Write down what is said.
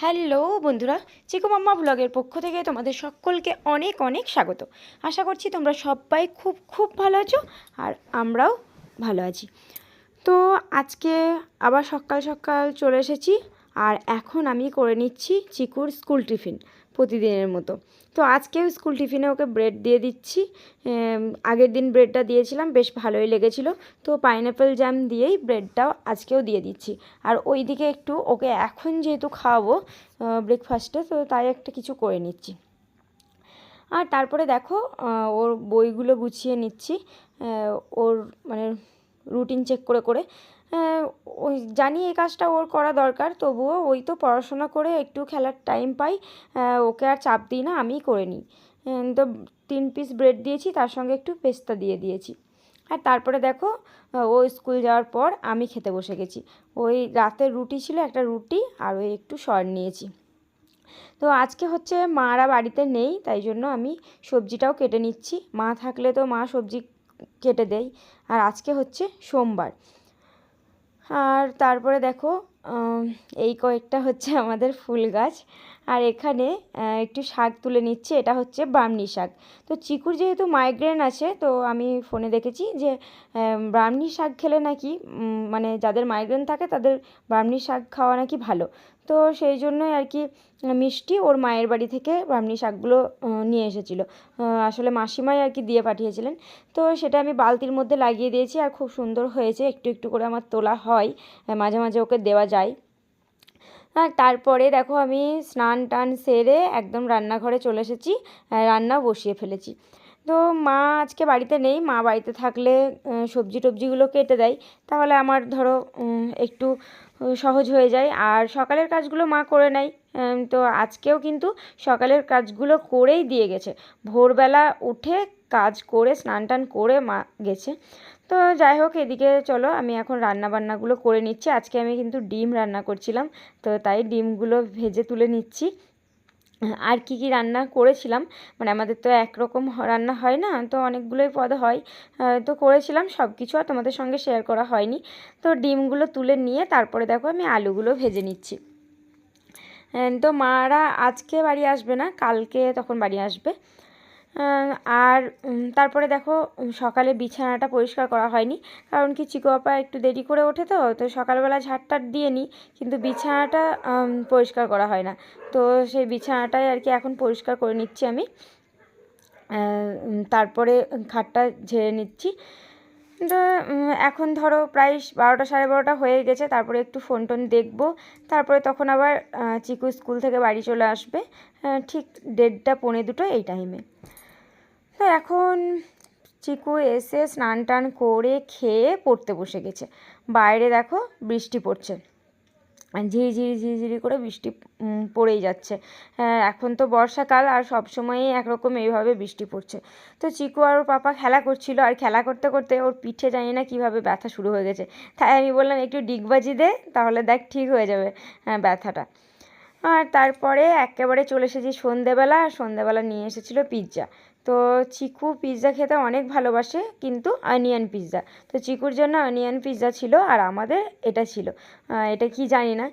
Hello বন্ধুরা, চিকু মাম্মা ব্লগের পক্ষ থেকে তোমাদের সকলকে অনেক অনেক স্বাগত। আশা করছি তোমরা সবাই খুব খুব ভালো আছো আর আমরাও ভালো আছি। তো আজকে আবার সকাল সকাল চলে এসেছি আর এখন আমি করে নিচ্ছি চিকুর স্কুল টিফিন। প্রতিদিনের মতো। তো আজকেও স্কুল টিফিনে ওকে ব্রেড দিয়ে দিচ্ছি। আগের দিন ব্রেডটা দিয়েছিলাম, বেশ ভালোই লেগেছিল। তো পাইনঅ্যাপেল জ্যাম দিয়েই ব্রেডটাও আজকেও দিয়ে দিচ্ছি। আর ওই দিকে একটু ওকে এখন যেহেতু খাওয়াবো ব্রেকফাস্টে তো তাই একটা কিছু করে নিচ্ছি। আর তারপরে দেখো ওর বইগুলো গুছিয়ে নিচ্ছি। ওর মানে রুটিন চেক করে করে ওই জানি এই কাজটা ওর করা দরকার, তবুও ওই তো পড়াশোনা করে একটু খেলার টাইম পাই ওকে আর চাপ দিই না আমি করে নিই। তো তিন পিস ব্রেড দিয়েছি, তার সঙ্গে একটু পেস্তা দিয়ে দিয়েছি। আর তারপরে দেখো ও স্কুল যাওয়ার পর আমি খেতে বসে গেছি। ওই রাতের রুটি ছিল, একটা রুটি আর ওই একটু সর নিয়েছি। তো আজকে হচ্ছে মারা বাড়িতে নেই, তাই জন্য আমি সবজিটাও কেটে নিচ্ছি। মা থাকলে তো মা সবজি কেটে দেয়। আর আজকে হচ্ছে সোমবার। আর তারপরে দেখো এই কয়েকটা হচ্ছে আমাদের ফুল গাছ। আর এখানে একটু শাক তুলে নিচ্ছে, এটা হচ্ছে ব্রাহ্মী শাক। তো চিকুর যেহেতু মাইগ্রেন আছে, তো আমি ফোনে দেখেছি যে ব্রাহ্মী শাক খেলে নাকি মানে যাদের মাইগ্রেন থাকে, তাদের ব্রাহ্মী শাক খাওয়া নাকি ভালো। তো সেই জন্যই আর কি, মিষ্টি ওর মায়ের বাড়ি থেকে ব্রাহ্মী শাকগুলো নিয়ে এসেছিল। আসলে মাসিমাই আর কি দিয়ে পাঠিয়েছিলেন। তো সেটা আমি বালতির মধ্যে লাগিয়ে দিয়েছি, আর খুব সুন্দর হয়েছে, একটু একটু করে আমার তোলা হয়। মাঝে মাঝে ওকে দেওয়া যায়। আর তারপরে দেখো আমি স্নান টান সেরে একদম রান্নাঘরে চলে এসেছি রান্না বসিয়ে ফেলেছি। তো মা আজকে বাড়িতে নেই, মা বাড়িতে থাকলে সবজি টবজিগুলো কেটে দেয়, তাহলে আমার ধরো একটু সহজ হয়ে যায়। আর সকালের কাজগুলো মা করে নেয় তো আজকেও কিন্তু সকালের কাজগুলো করেই দিয়ে গেছে। ভোরবেলা উঠে কাজ করে, স্নান টান করে মা গেছে। তো যাই হোক, এদিকে চলো, আমি এখন রান্না বান্নাগুলো করে নিচ্ছি। আজকে আমি কিন্তু ডিম রান্না করছিলাম, তো তাই ডিমগুলো ভেজে তুলে নিচ্ছি। আর কি কি রান্না করেছিলাম? মানে আমাদের তো একরকম রান্না হয় না, তো অনেকগুলোই পদ হয়। তো করেছিলাম সব কিছু আর তোমাদের সঙ্গে শেয়ার করা হয়নি। তো ডিমগুলো তুলে নিয়ে তারপরে দেখো, আমি আলুগুলো ভেজে নিচ্ছি। তো মারা আজকে বাড়ি আসবে না, কালকে তখন বাড়ি আসবে। আর তারপরে দেখো সকালে বিছানাটা পরিষ্কার করা হয়নি। কারণ কি, চিকু আপা একটু দেরি করে ওঠে তো তো সকালবেলা ঝাড়টার দিয়ে নিই কিন্তু বিছানাটা পরিষ্কার করা হয় না। তো সেই বিছানাটাই আর কি এখন পরিষ্কার করে নিচ্ছি আমি। তারপরে খাটটা ঝেড়ে নিচ্ছি। তো এখন ধরো প্রায় বারোটা সাড়ে বারোটা হয়ে গেছে, তারপরে একটু ফোন টোন দেখব। তারপরে তখন আবার চিকু স্কুল থেকে বাড়ি চলে আসবে। ঠিক দেড়টা, পৌনে দুটো এই টাইমে তো এখন চিকু এসে স্নান টান করে খেয়ে পড়তে বসে গেছে। বাইরে দেখো বৃষ্টি পড়ছে। ঝিরিঝিরি ঝিরিঝিরি করে বৃষ্টি পড়েই যাচ্ছে। আহ, এখন তো বর্ষাকাল আর সব সময়ই একরকম এইভাবে বৃষ্টি পড়ছে। তো চিকু আর ওর পাপা খেলা করছিল আর খেলা করতে করতে ওর পিঠে জানি না কীভাবে ব্যথা শুরু হয়ে গেছে। তাই আমি বললাম একটু ডিগবাজি দে তাহলে দেখ ঠিক হয়ে যাবে আহ, ব্যথাটা। আর তারপরে একেবারে চলে এসেছি সন্ধেবেলা। আর সন্ধেবেলা নিয়ে এসেছিল পিৎজা। তো চিকু পিৎজা খেতে অনেক ভালোবাসে, কিন্তু অনিয়ন পিৎজা তো চিকুর জন্য অনিয়ন পিৎজা ছিল আর আমাদের এটা ছিল। এটা কি জানি না।